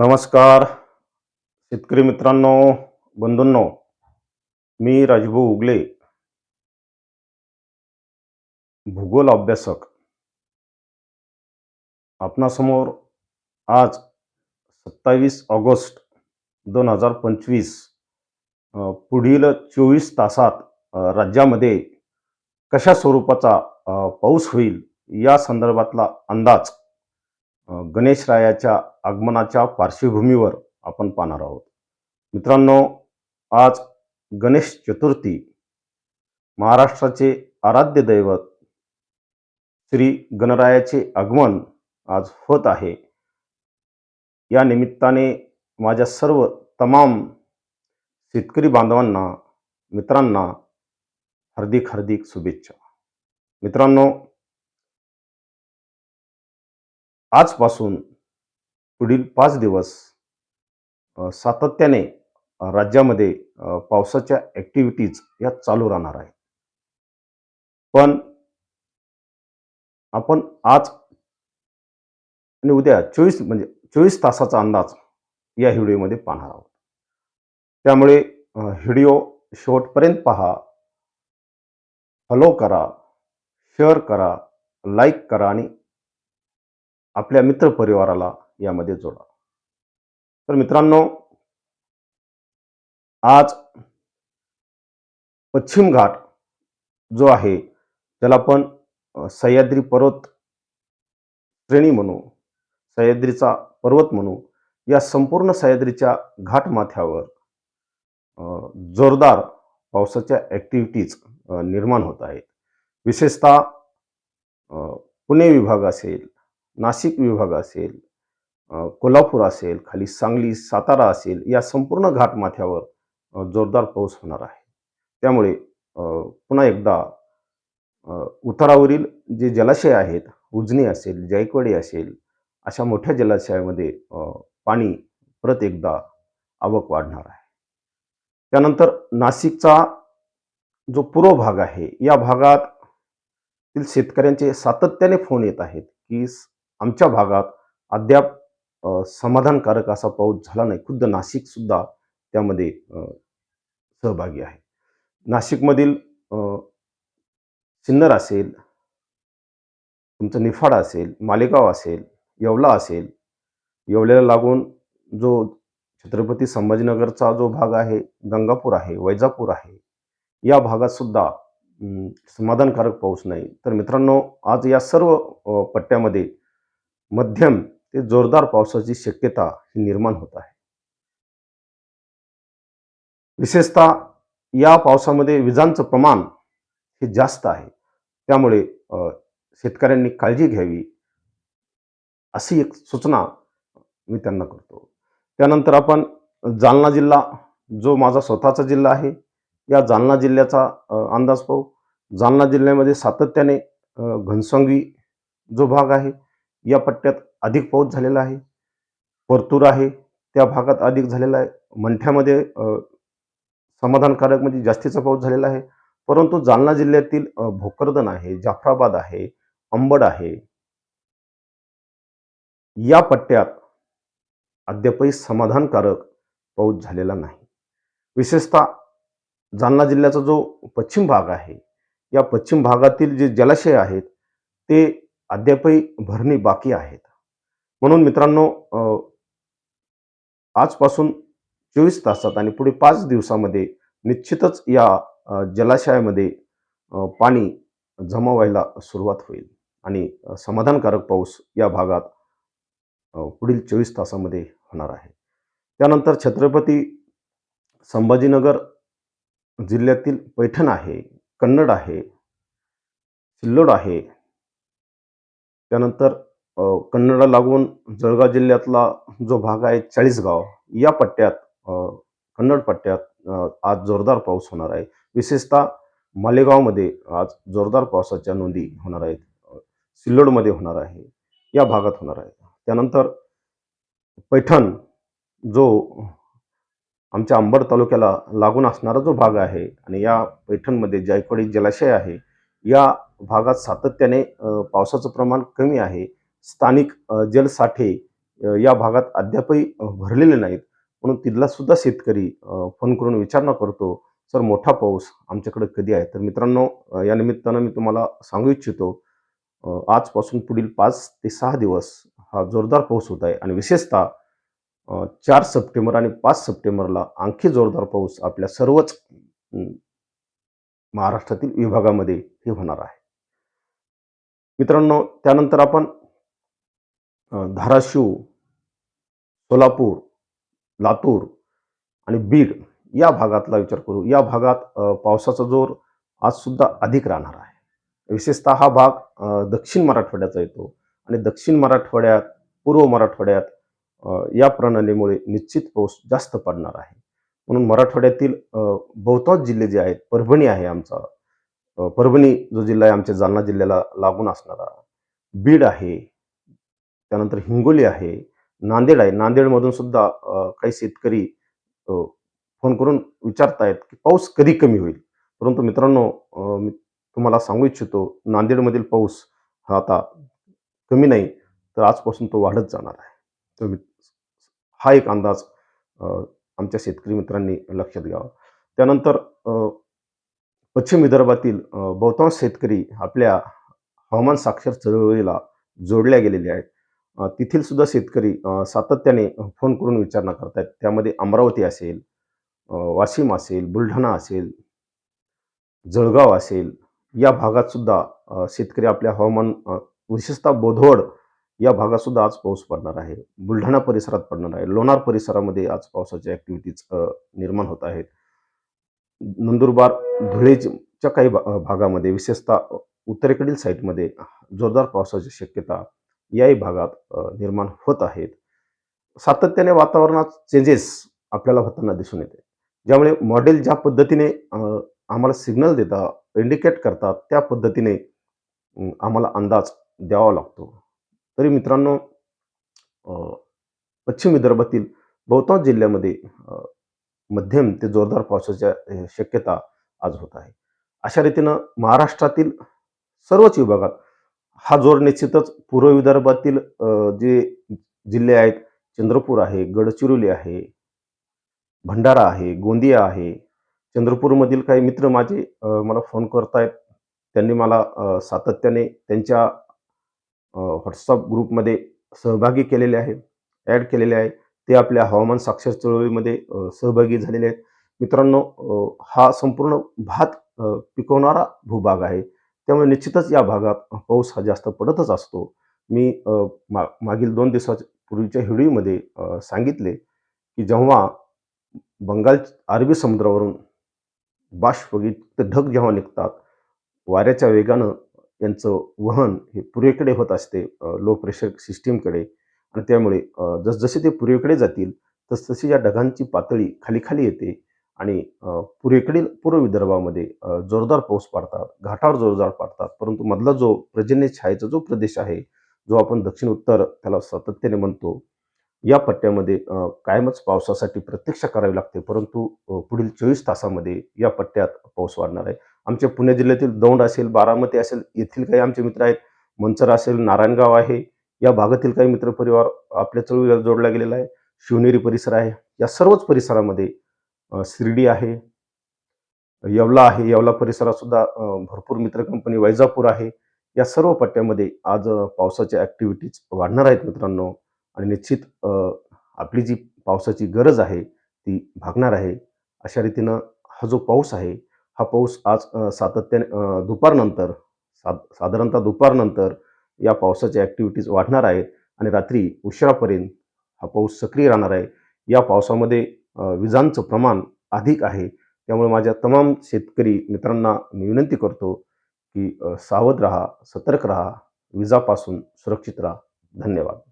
नमस्कार. शेतकरी मित्रांनो बंधूंनो मी राजभाऊ उगले भूगोल अभ्यासक. आपणासमोर आज सत्तावीस ऑगस्ट दोन हजार पंचवीस पुढील चोवीस तासात राज्यामध्ये कशा स्वरूपाचा पाऊस होईल या संदर्भातला अंदाज गणेशरायाच्या आगमनाच्या पार्श्वभूमीवर आपण पाहणार आहोत. मित्रांनो आज गणेश चतुर्थी महाराष्ट्राचे आराध्य दैवत श्री गणरायाचे आगमन आज होत आहे. या निमित्ताने माझ्या सर्व तमाम शेतकरी बांधवांना मित्रांना हार्दिक हार्दिक शुभेच्छा. मित्रांनो आजपासून पुढील पाच दिवस सातत्याने राज्यामध्ये पावसाच्या ॲक्टिव्हिटीज या चालू राहणार आहेत. पण आपण आज आणि उद्या चोवीस म्हणजे चोवीस तासाचा अंदाज या व्हिडिओमध्ये पाहणार आहोत. त्यामुळे व्हिडिओ शेवटपर्यंत पहा. फॉलो करा शेअर करा लाईक करा आणि आपल्या मित्रपरिवाराला यामध्ये जोडा. तर मित्रांनो आज पश्चिम घाट जो आहे त्याला आपण सह्याद्री पर्वत श्रेणी म्हणू सह्याद्रीचा पर्वत म्हणू या संपूर्ण सह्याद्रीच्या घाटमाथ्यावर जोरदार पावसाच्या ॲक्टिव्हिटीज निर्माण होत आहेत. विशेषतः पुणे विभाग असेल नाशिक विभाग असेल कोल्हापूर असेल खाली सांगली सातारा असेल या संपूर्ण घाटमाथ्यावर जोरदार पाऊस होणार आहे. त्यामुळे पुन्हा एकदा उतारावरील जे जलाशय आहेत उजनी असेल जायकवाडी असेल अशा मोठ्या जलाशयामध्ये पाणी परत एकदा आवक वाढणार आहे. त्यानंतर नाशिकचा जो पूर्व भाग आहे या भागातील शेतकऱ्यांचे सातत्याने फोन येत आहेत की आमच्या भागात अद्याप समाधानकारक असा पाऊस झाला नाही. खुद्द नाशिकसुद्धा त्यामध्ये सहभागी आहे. नाशिकमधील सिन्नर असेल तुमचं निफाड असेल मालेगाव असेल येवला असेल येवल्याला लागून जो छत्रपती संभाजीनगरचा जो भाग आहे गंगापूर आहे वैजापूर आहे या भागात सुद्धा समाधानकारक पाऊस नाही. तर मित्रांनो आज या सर्व पट्ट्यामध्ये मध्यम ते जोरदार पावसाची शक्यता ही निर्माण होत आहे. विशेषतः या पावसामध्ये विजांचं प्रमाण हे जास्त आहे. त्यामुळे शेतकऱ्यांनी काळजी घ्यावी अशी एक सूचना मी त्यांना करतो. त्यानंतर आपण जालना जिल्हा जो माझा स्वतःचा जिल्हा आहे या जालना जिल्ह्याचा अंदाज पाहू. जालना जिल्ह्यामध्ये सातत्याने घनसंगी जो भाग आहे या पट्ट्यात अधिक पाऊस झालेला आहे. परतूर आहे त्या भागात अधिक झालेला आहे. मंठ्यामध्ये समाधानकारक म्हणजे जास्तीचा पाऊस झालेला आहे. परंतु जालना जिल्ह्यातील भोकरदन आहे जाफराबाद आहे अंबड आहे. या पट्ट्यात अद्यापही समाधानकारक पाऊस झालेला नाही. विशेषतः जालना जिल्ह्याचा जो पश्चिम भाग आहे या पश्चिम भागातील जे जलाशय आहेत ते अद्यापही भरणी बाकी आहेत. म्हणून मित्रांनो आजपासून चोवीस तासात आणि पुढे पाच दिवसामध्ये निश्चितच या जलाशयामध्ये पाणी जमा व्हायला सुरुवात होईल. आणि समाधानकारक पाऊस या भागात पुढील चोवीस तासामध्ये होणार आहे. त्यानंतर छत्रपती संभाजीनगर जिल्ह्यातील पैठण आहे कन्नड आहे सिल्लोड आहे त्यानंतर अ, लागून जळगाव जिल्ह्यातला जो भाग आहे चाळीसगाव या पट्ट्यात कन्नड पट्ट्यात आज जोरदार पाऊस होणार आहे. विशेषतः मालेगावमध्ये आज जोरदार पावसाच्या नोंदी होणार आहेत. सिल्लोडमध्ये होणार आहे. या भागात होणार आहे. त्यानंतर पैठण जो आमच्या अंबड तालुक्याला लागून असणारा जो भाग आहे आणि या पैठणमध्ये जायकवाडी जलाशय आहे या भागात सातत्याने पावसाचं प्रमाण कमी आहे. स्थानिक जलसाठे या भागात अद्यापही भरलेले नाहीत. म्हणून तिथला सुद्धा शेतकरी फोन करून विचारणा करतो सर मोठा पाऊस आमच्याकडे कधी आहे? तर मित्रांनो या निमित्तानं मी तुम्हाला सांगू इच्छितो आजपासून पुढील पाच ते सहा दिवस हा जोरदार पाऊस होत आहे आणि विशेषतः चार सप्टेंबर आणि पाच सप्टेंबरला आणखी जोरदार पाऊस आपल्या सर्वच महाराष्ट्रातील विभागामध्ये हे होणार आहे. मित्रांनो त्यानंतर आपण धाराशिव सोलापूर लातूर आणि बीड या भागातला विचार करू. या भागात पावसाचा जोर आज सुद्धा अधिक राहणार आहे. विशेषतः हा भाग दक्षिण मराठवाड्याचा येतो आणि दक्षिण मराठवाड्यात पूर्व मराठवाड्यात या प्रणालीमुळे निश्चित पाऊस जास्त पडणार आहे. म्हणून मराठवाड्यातील बहुतांश जिल्हे जे आहेत परभणी आहे आमचा. परभणी जो जिल्हा आहे आमच्या जालना जिल्ह्याला लागून असणारा. बीड आहे त्यानंतर हिंगोली आहे नांदेड आहे. नांदेडमधून सुद्धा काही शेतकरी फोन करून विचारतायत की पाऊस कधी कमी होईल? परंतु मित्रांनो मी तुम्हाला सांगू इच्छितो नांदेडमधील पाऊस हा आता कमी नाही तर आजपासून तो वाढत जाणार आहे. तर हा एक अंदाज आमच्या शेतकरी मित्रांनी लक्षात घ्यावं. त्यानंतर पश्चिम विदर्भातील बहुतांश शेतकरी आपल्या हवामान साक्षर चळवळीला जोडल्या गेलेले आहेत. तेथील सुद्धा शेतकरी सातत्याने फोन करून विचारणा करतायत. त्यामध्ये अमरावती असेल वाशिम असेल बुलढाणा असेल जळगाव असेल या भागात सुद्धा शेतकरी आपल्या हवामान विशेषतः बोधवड या भागात सुद्धा आज पाऊस पडणार आहे. बुलढाणा परिसरात पडणार आहे. लोणार परिसरामध्ये आज पावसाच्या ॲक्टिव्हिटीज निर्माण होत आहेत. नंदुरबार धुळेच्या काही भा- भागामध्ये विशेषतः उत्तरेकडील साईडमध्ये जोरदार पावसाची शक्यता याही भागात निर्माण होत आहेत. सातत्याने वातावरणात चेंजेस आपल्याला होताना दिसून येते. ज्यामुळे मॉडेल ज्या पद्धतीने आम्हाला सिग्नल देतात इंडिकेट करतात त्या पद्धतीने आम्हाला अंदाज द्यावा लागतो. तरी मित्रांनो पश्चिम विदर्भातील बहुतांश जिल्ह्यामध्ये मध्यम ते जोरदार पावसाच्या शक्यता आज होत आहे. अशा रीतीनं महाराष्ट्रातील सर्वच विभागात हा जोर निश्चितच पूर्व विदर्भातील जे जिल्हे आहेत चंद्रपूर आहे गडचिरोली आहे भंडारा आहे गोंदिया आहे चंद्रपूरमधील काही मित्र माझे मला फोन करतायत. त्यांनी मला सातत्याने त्यांच्या व्हॉट्सअप ग्रुपमध्ये सहभागी केलेले आहे. ॲड केलेले आहे. ते आपल्या हवामान साक्षर चळवळीमध्ये सहभागी झालेले आहेत. मित्रांनो हा संपूर्ण भात पिकवणारा भूभाग आहे. त्यामुळे निश्चितच या भागात पाऊस हा जास्त पडतच असतो. मी मा मागील दोन दिवसाच्या पूर्वीच्या व्हिडिओमध्ये सांगितले की जेव्हा बंगाल अरबी समुद्रावरून बाष्पगीत ढग जेव्हा निघतात वाऱ्याच्या वेगानं यांचं वहन हे पूर्वेकडे होत असते लो प्रेशर सिस्टीमकडे आणि त्यामुळे जसजसे ते पूर्वेकडे जातील तसतशी या ढगांची पातळी खाली खाली येते. आणि पूर्वेकडील पूर्व विदर्भामध्ये जोरदार पाऊस पडतात घाटावर जोरदार पडतात. परंतु मधला जो पर्जन्य छायेचा जो प्रदेश आहे जो आपण दक्षिण उत्तर त्याला सातत्याने म्हणतो या पट्ट्यामध्ये कायमच पावसासाठी प्रतीक्षा करावी लागते. परंतु पुढील चोवीस तासामध्ये या पट्ट्यात पाऊस वाढणार आहे. आमच्या पुणे जिल्ह्यातील दौंड असेल बारामती असेल येथील काही आमचे मित्र आहेत. मंचर असेल नारायणगाव आहे. या भागातील काही मित्रपरिवार आपल्या चळवळीला जोडला गेलेला आहे. शिवनेरी परिसर आहे. या सर्वच परिसरामध्ये शिर्डी आहे. येवला आहे. येवला परिसरात सुद्धा भरपूर मित्र कंपनी वैजापूर आहे. या सर्व पट्ट्यामध्ये आज पावसाच्या ॲक्टिव्हिटीज वाढणार आहेत मित्रांनो. आणि निश्चित आपली जी पावसाची गरज आहे ती भागणार आहे. अशा रीतीनं हा जो पाऊस आहे हा पाऊस आज सातत्याने दुपारनंतर साद साधारणतः दुपारनंतर या पावसाच्या ॲक्टिव्हिटीज वाढणार आहेत आणि रात्री उशिरापर्यंत हा पाऊस सक्रिय राहणार आहे. या पावसामध्ये विजांचं प्रमाण अधिक आहे. त्यामुळे माझ्या तमाम शेतकरी मित्रांना मी विनंती करतो की सावध राहा सतर्क राहा विजापासून सुरक्षित राहा. धन्यवाद.